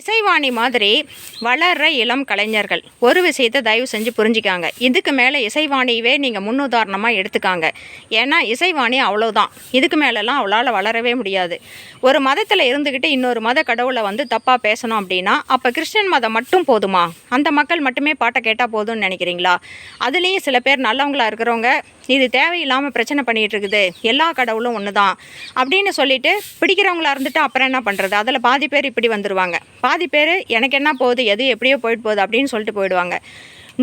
இசைவாணி மாதிரி வளர்ற இளம் கலைஞர்கள் ஒரு விஷயத்தை தயவு செஞ்சு புரிஞ்சுக்காங்க. இதுக்கு மேலே இசைவாணியவே நீங்கள் முன்னுதாரணமாக எடுத்துக்காங்க. ஏன்னா இசைவாணி அவ்வளோதான் இதுக்கு மேலெல்லாம் அவளால் வளரவே முடியாது. ஒரு மதத்தில் இருந்துக்கிட்டு இன்னொரு மத கடவுளை வந்து தப்பாக பேசணும் அப்படின்னா அப்போ கிறிஸ்டின் மதம் மட்டும் போதுமா? அந்த மக்கள் மட்டுமே பாட்டை கேட்டால் போதும்னு நினைக்கிறீங்களா? அதுலேயும் சில பேர் நல்லவங்களா இருக்கிறவங்க இது தேவையில்லாமல் பிரச்சனை பண்ணிகிட்டு இருக்குது எல்லா கடவுளும் ஒன்று தான் அப்படின்னு சொல்லிட்டு பிடிக்கிறவங்களா இருந்துட்டு அப்புறம் என்ன பண்ணுறது அதில் பாதி பேர் இப்படி வந்துடுவாங்க பாதி பேர் எனக்கு என்ன போகுது எது எப்படியோ போயிட்டு போகுது அப்படின்னு சொல்லிட்டு போயிடுவாங்க.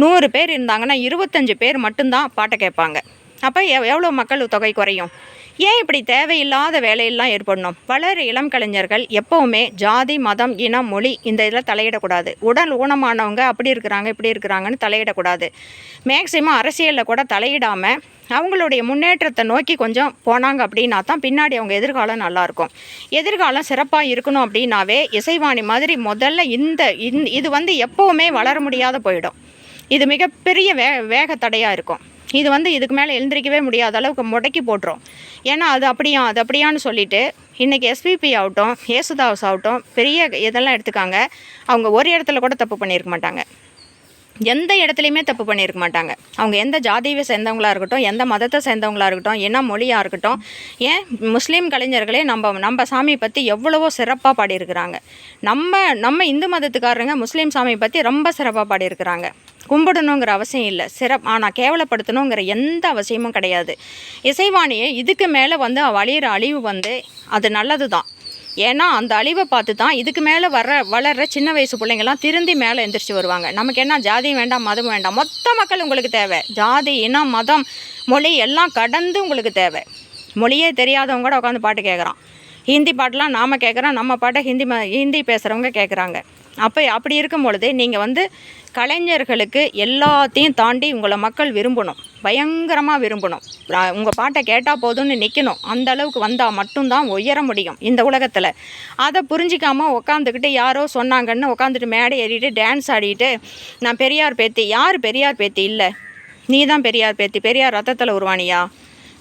நூறு பேர் இருந்தாங்கன்னா இருபத்தஞ்சு பேர் மட்டும்தான் பாட்டை கேட்பாங்க. அப்போ எவ் எவ்வளோ மக்கள் தொகை குறையும்? ஏன் இப்படி தேவையில்லாத வேலையெல்லாம் ஏற்படணும்? வளர் இளம் கலைஞர்கள் எப்போவுமே ஜாதி மதம் இனம் மொழி இந்த இதில் தலையிடக்கூடாது. உடல் ஊனமானவங்க அப்படி இருக்கிறாங்க இப்படி இருக்கிறாங்கன்னு தலையிடக்கூடாது. மேக்சிமம் அரசியலில் கூட தலையிடாமல் அவங்களுடைய முன்னேற்றத்தை நோக்கி கொஞ்சம் போனாங்க அப்படின்னா தான் பின்னாடி அவங்க எதிர்காலம் நல்லாயிருக்கும். எதிர்காலம் சிறப்பாக இருக்கணும் அப்படின்னாவே இசைவாணி மாதிரி முதல்ல இந்த இந்த இது வந்து எப்போவுமே வளர முடியாத போயிடும். இது மிகப்பெரிய வே வேக தடையாக இருக்கும். இது வந்து இதுக்கு மேலே எழுந்திரிக்கவே முடியாத அளவுக்கு முடக்கி போட்டுரும். ஏன்னா அது அப்படியா அது அப்படியான்னு சொல்லிட்டு இன்றைக்கி எஸ்பிபி ஆகட்டும் ஏசுதாஸ் ஆகட்டும் பெரிய இதெல்லாம் எடுத்துக்காங்க. அவங்க ஒரு இடத்துல கூட தப்பு பண்ணியிருக்க மாட்டாங்க. எந்த இடத்துலையுமே தப்பு பண்ணியிருக்க மாட்டாங்க. அவங்க எந்த ஜாதியை சேர்ந்தவங்களாக இருக்கட்டும் எந்த மதத்தை சேர்ந்தவங்களா இருக்கட்டும் என்ன மொழியாக இருக்கட்டும் ஏன் முஸ்லீம் கலைஞர்களே நம்ம நம்ம சாமியை பற்றி எவ்வளவோ சிறப்பாக பாடியிருக்கிறாங்க. நம்ம நம்ம இந்து மதத்துக்காரங்க முஸ்லீம் சாமியை பற்றி ரொம்ப சிறப்பாக பாடியிருக்கிறாங்க. கும்பிடணுங்கிற அவசியம் இல்லை. சிறப் ஆனால் கேவலப்படுத்தணுங்கிற எந்த அவசியமும் கிடையாது. இசைவாணியை இதுக்கு மேலே வந்து வழியிற அழிவு வந்து அது நல்லது தான் ஏன்னா அந்த அழிவை பார்த்து தான் இதுக்கு மேலே வர வளர்கிற சின்ன வயசு பிள்ளைங்கள்லாம் திருந்தி மேலே எந்திரிச்சு வருவாங்க. நமக்கு என்ன ஜாதியும் வேண்டாம் மதம் வேண்டாம் மொத்த மக்கள் உங்களுக்கு தேவை. ஜாதி இனம் மதம் மொழி எல்லாம் கடந்து உங்களுக்கு தேவை. மொழியே தெரியாதவங்க கூட உட்காந்து பாட்டு கேட்குறான். ஹிந்தி பாட்டெலாம் நாம் கேட்குறோம் நம்ம பாட்டை ஹிந்தி ம ஹிந்தி பேசுகிறவங்க கேட்குறாங்க. அப்போ அப்படி இருக்கும் பொழுது நீங்கள் வந்து கலைஞர்களுக்கு எல்லாத்தையும் தாண்டி உங்களை மக்கள் விரும்பணும். பயங்கரமாக விரும்பணும். உங்கள் பாட்டை கேட்டால் போதும்னு நிற்கணும் அந்த அளவுக்கு வந்தால் மட்டும்தான் உயர முடியும் இந்த உலகத்தில். அதை புரிஞ்சிக்காமல் உட்காந்துக்கிட்டு யாரோ சொன்னாங்கன்னு உட்காந்துட்டு மேடை ஏறிட்டு டான்ஸ் ஆடிட்டு நான் பெரியார் பேத்தி யார் பெரியார் பேத்தி இல்லை? நீ தான் பெரியார் பேத்தி பெரியார் ரத்தத்தில் உருவானியா?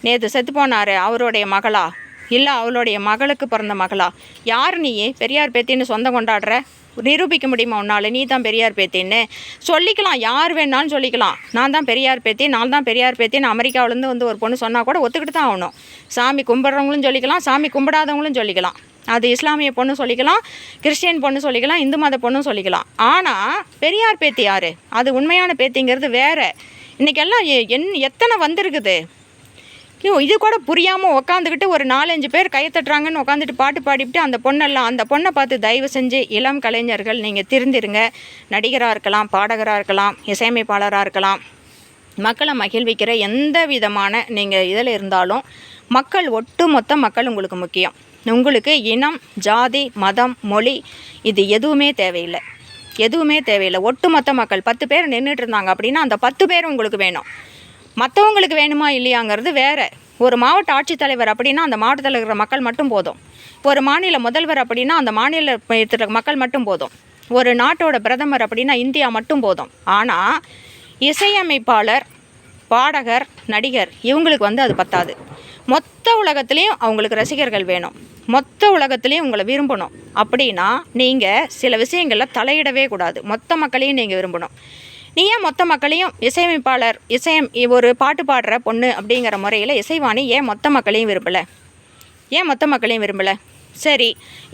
நேற்று செத்து போனார் அவருடைய மகளா? இல்லை அவளுடைய மகளுக்கு பிறந்த மகளா? யார் நீயே பெரியார் பேத்தின்னு சொந்தம் கொண்டாடுற? நிரூபிக்க முடியுமா உன்னால்? நீ தான் பெரியார் பேத்தின்னு. சொல்லிக்கலாம் யார் வேணாலும் சொல்லிக்கலாம். நான் தான் பெரியார் பேத்தி நான் தான் பெரியார் பேத்தின்னு அமெரிக்காவிலேருந்து வந்து ஒரு பொண்ணு சொன்னால் கூட ஒத்துக்கிட்டு தான் ஆகணும். சாமி கும்பிட்றவங்களும் சொல்லிக்கலாம் சாமி கும்பிடாதவங்களும் சொல்லிக்கலாம். அது இஸ்லாமிய பொண்ணு சொல்லிக்கலாம் கிறிஸ்டியன் பொண்ணு சொல்லிக்கலாம் இந்து மத பொண்ணும் சொல்லிக்கலாம். ஆனால் பெரியார் பேத்தி யார்? அது உண்மையான பேத்திங்கிறது வேறு. இன்றைக்கெல்லாம் என் எத்தனை வந்திருக்குது? இது கூட புரியாமல் உக்காந்துக்கிட்டு ஒரு நாலஞ்சு பேர் கை தட்டுறாங்கன்னு உட்காந்துட்டு பாட்டு பாடிவிட்டு அந்த பொண்ணெல்லாம் அந்த பொண்ணை பார்த்து தயவு செஞ்சு இளம் கலைஞர்கள் நீங்கள் திருந்திருங்க நடிகராக இருக்கலாம் பாடகராக இருக்கலாம் இசையமைப்பாளராக இருக்கலாம். மக்களை மகிழ்விக்கிற எந்த விதமான நீங்கள் இதில் இருந்தாலும் மக்கள் ஒட்டுமொத்த மக்கள் உங்களுக்கு முக்கியம். உங்களுக்கு இனம் ஜாதி மதம் மொழி இது எதுவுமே தேவையில்லை. எதுவுமே தேவையில்லை. ஒட்டுமொத்த மக்கள் பத்து பேர் நின்றுட்டு இருந்தாங்க அப்படின்னா அந்த பத்து பேர் உங்களுக்கு வேணும். மற்றவங்களுக்கு வேணுமா இல்லையாங்கிறது வேறு. ஒரு மாவட்ட ஆட்சித்தலைவர் அப்படின்னா அந்த மாவட்டத்தில் இருக்கிற மக்கள் மட்டும் போதும். ஒரு மாநில முதல்வர் அப்படின்னா அந்த மாநில இருக்கிற மக்கள் மட்டும் போதும். ஒரு நாட்டோட பிரதமர் அப்படின்னா இந்தியா மட்டும் போதும். ஆனால் இசையமைப்பாளர் பாடகர் நடிகர் இவங்களுக்கு வந்து அது பத்தாது. மொத்த உலகத்துலேயும் அவங்களுக்கு ரசிகர்கள் வேணும். மொத்த உலகத்துலேயும் உங்களை விரும்பணும். அப்படின்னா நீங்கள் சில விஷயங்களில் தலையிடவே கூடாது. மொத்த மக்களையும் நீங்கள் விரும்பணும். நீ ஏன் மொத்த மக்களையும் இசையமைப்பாளர் இசையம் ஒரு பாட்டு பாடுற பொண்ணு அப்படிங்கிற முறையில் இசைவாணி ஏன் மொத்த மக்களையும் விரும்பலை? ஏன் மொத்த மக்களையும் விரும்பலை? சரி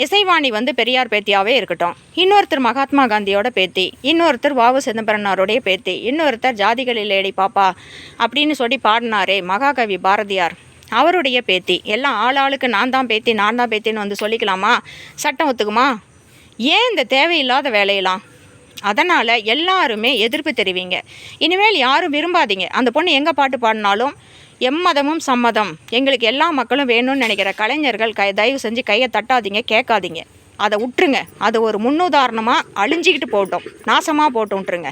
இசைவாணி வந்து பெரியார் பேத்தியாகவே இருக்கட்டும். இன்னொருத்தர் மகாத்மா காந்தியோட பேத்தி இன்னொருத்தர் வாவு சிதம்பரனாருடைய பேத்தி இன்னொருத்தர் ஜாதிகளில் ஏடி பாப்பா அப்படின்னு சொல்லி பாடினாரே மகாகவி பாரதியார். அவருடைய பேத்தி. எல்லாம் ஆள் ஆளுக்கு நான் தான் பேத்தி நான் தான் பேத்தின்னு வந்து சொல்லிக்கலாமா? சட்டம் ஒத்துக்குமா? ஏன் இந்த தேவையில்லாத வேலையெல்லாம்? அதனால் எல்லாருமே எதிர்ப்பு தெரிவிங்க. இனிமேல் யாரும் விரும்பாதீங்க. அந்த பொண்ணு எங்கே பாட்டு பாடினாலும் எம்மதமும் சம்மதம். எங்களுக்கு எல்லா மக்களும் வேணும்னு நினைக்கிற கலைஞர்கள் கை தயவு செஞ்சு கையை தட்டாதீங்க கேட்காதீங்க. அதை விட்டுருங்க அதை ஒரு முன்னுதாரணமாக அழிஞ்சிக்கிட்டு போட்டோம் நாசமாக போட்டு விட்ருங்க